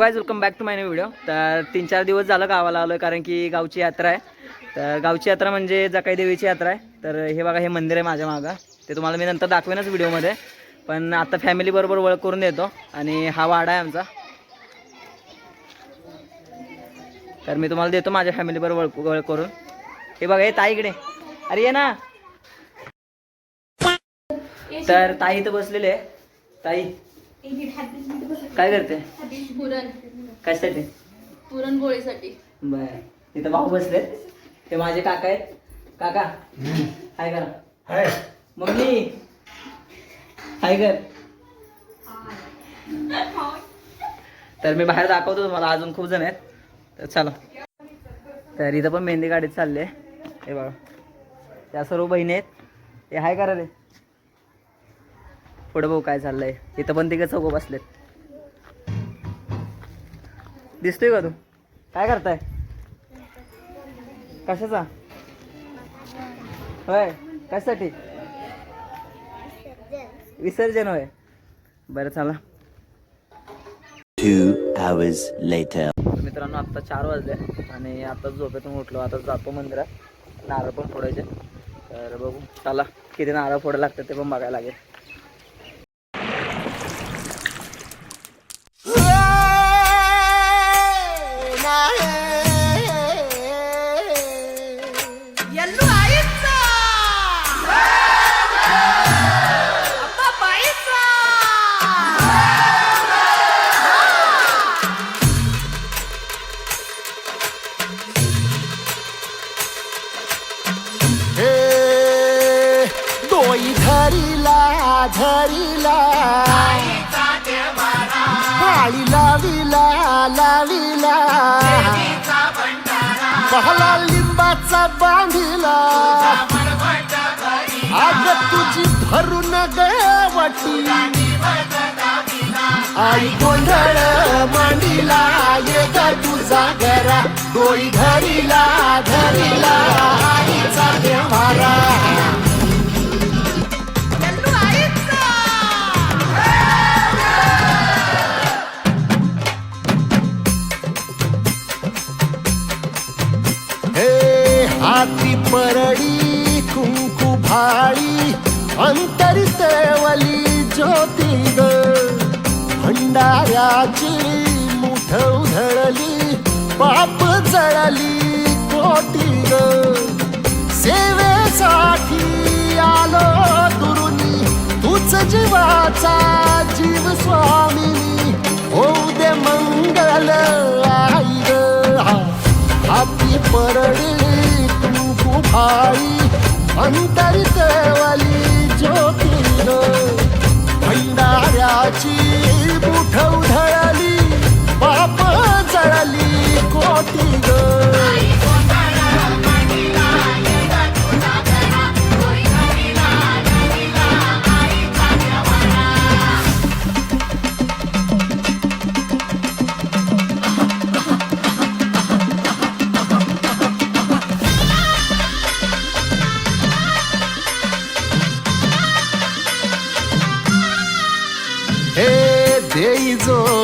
Guys welcome back to my new video तर तीन चार दिवस झालं गावाला आलो आहे कारण की गावची यात्रा आहे. तर गावची यात्रा म्हणजे जकाई देवीची यात्रा आहे. तर हे बघा हे मंदिर आहे माझ्या मागं. ते तुम्हाला मी नंतर दाखवेनच व्हिडिओमध्ये. पण आता फॅमिलीबरोबर ओळख करून देतो. आणि हा वाडा आहे आमचा. तर मी तुम्हाला देतो माझ्या फॅमिलीबरोबर ओळख ओळख करून. हे बघा हे ताई इकडे. अरे ये ना. तर ताई इथं बसलेले ताई. काय करते? पुरण. कशासाठी? पुरणपोळीसाठी बर. तिथं भाऊ बसलेत. ते माझे काका आहेत. काका हाय करा. मम्मी हाय कर. तर मी बाहेर दाखवतो तुम्हाला. अजून खूप जण आहेत. तर चला. तर इथं पण मेहंदी गाडीत चालले. हे बघा. त्या सर्व बहिणी आहेत. हे हाय करा रे. पुढं भाऊ काय चाललंय. इथं पण तिघं चौघं बसलेत. दिसतोय का तू? काय करताय? कशाचा? होय कशासाठी? विसर्जन होय. बरं चला. मित्रांनो आत्ता चार वाजले आणि आता झोपेतून उठलो. आता जातो मंदिरात. नारळ पण फोडायचे. तर बघू चला. किती नारळ फोडायला लागतात ते पण बघायला लागेल. धरीला धरीला. पाळी लाविला लाविला. पहला लिंबाचा बांधिला. आग तुझी भरून गवटी आई गोंधळ मांडीला ये ग तुझा घरा डोई धरीला धरीला. आईचा देवारा परडी कुंकू भाळी अंतरितवली ज्योती ग भंडाऱ्याची मुठ उधळली पाप जळली कोटी ग सेवेसाठी आलो दुरुनी तूच जीवाचा जीव स्वामी होऊ दे मंगल आई ग. हाती परडी कुंकू भाई अंतरित वाली ज्योती भंडाऱ्याची मुठ उधळली पाप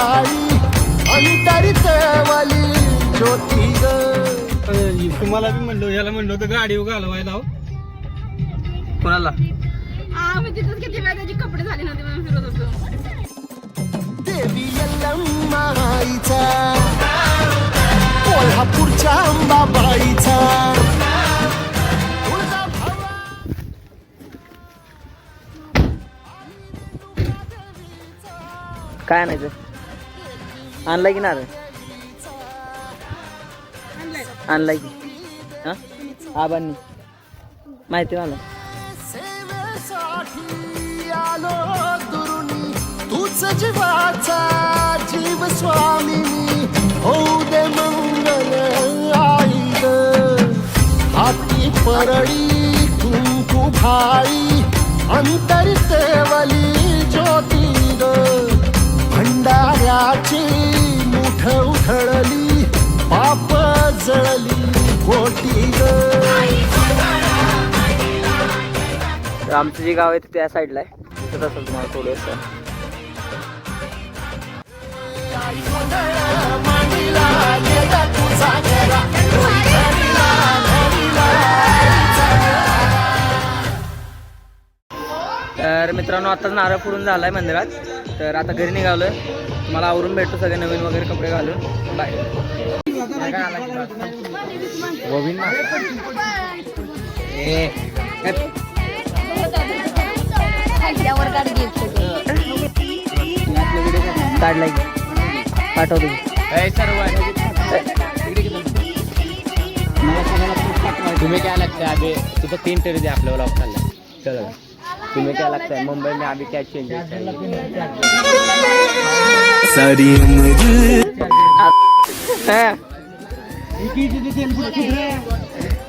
कुंकू भाई अंतरित वाली ज्योती ग. तुम्हाला बी म्हणलो याला म्हणलो होतं गाडीवर घालवायला हो. कोणाला? आम्ही तिथेच किती वेळा त्याची कपडे झाले नव्हते म्हणून फिरत होतो. देवी यल्लम्मा आईचा कोल्हापूरच्या अंबाबाईचा. काय आणायचं? आणलाय की नारळ आणलाय. की. हा? आबांनी माहिती मला. सेवेसाठी आलो दुरुनी. तूच जीवाचा जीव स्वामिनी. होऊ दे मंगल आई हाती परळी कुंकू भाई अंतर केवली तर आमचं जे गाव आहे ते त्या साईडला आहे. दिसत असेल तुम्हाला थोडंसं तर मित्रांनो आताच नारळ फोडून झाला आहे मंदिरात. तर आता घरी निघालो मला आवरून भेटतो सगळे नवीन वगैरे कपडे घालून. बाय पाठवतो तुम्हें क्या लगता है अभी तू तो तीन टेरे दे आप लोग लॉक कर चलो. तुम्हें क्या लगता है. मुंबई में अभी क्या चेंज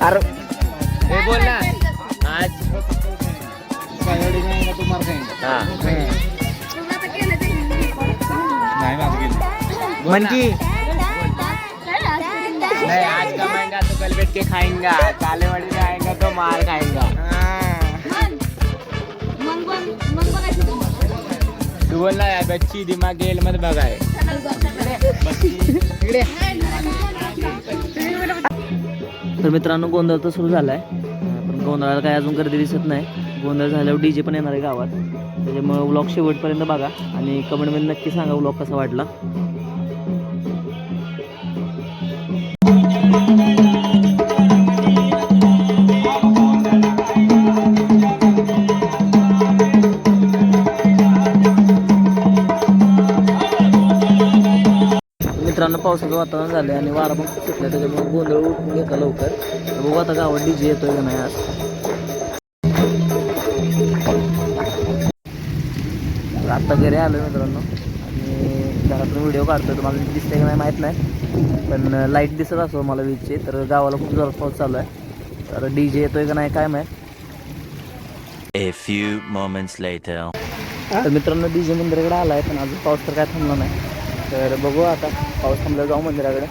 अरे. बोल ना. आज हाँ. म्हण की नहीं आज कमाएंगा तो कल बैठ के खाएंगा काले वाड़ी में आएगा तो मार खाएंगा तू बोल ना यार बच्ची दिमाग गेल मत बघाय. तर मित्रांनो गोंधळ तर सुरू झाला आहे पण गोंधळाला काय अजून गर्दी दिसत नाही. गोंधळ झाल्यावर डी जे पण येणार आहे गावात. त्याच्यामुळे व्लॉग शेवटपर्यंत बघा आणि कमेंटमध्ये नक्की सांगा व्लॉग कसा वाटला. मित्रांनो पावसाचं वातावरण झालं आणि वारा पण खूप सुटला त्याच्यामुळे गोंधळ उठून घेतला लवकर. बघू आता गावात डी जे येतोय का नाही आज. आत्ता घरी आलो मित्रांनो. आणि घरातून व्हिडिओ काढतोय. तुम्हाला दिसतंय का नाही माहीत नाही. पण लाइट दिसत असो मला वीजचे. तर गावाला खूप जोरात पाऊस चालू आहे. तर डी जे येतोय का नाही काय माहीत. A few moments later. तर मित्रांनो डी जे मंदिराकडे आला आहे पण अजून पाऊस तर काय थांबला नाही. तर बघू आता पाऊस थांबला जाऊ मंदिराकडे.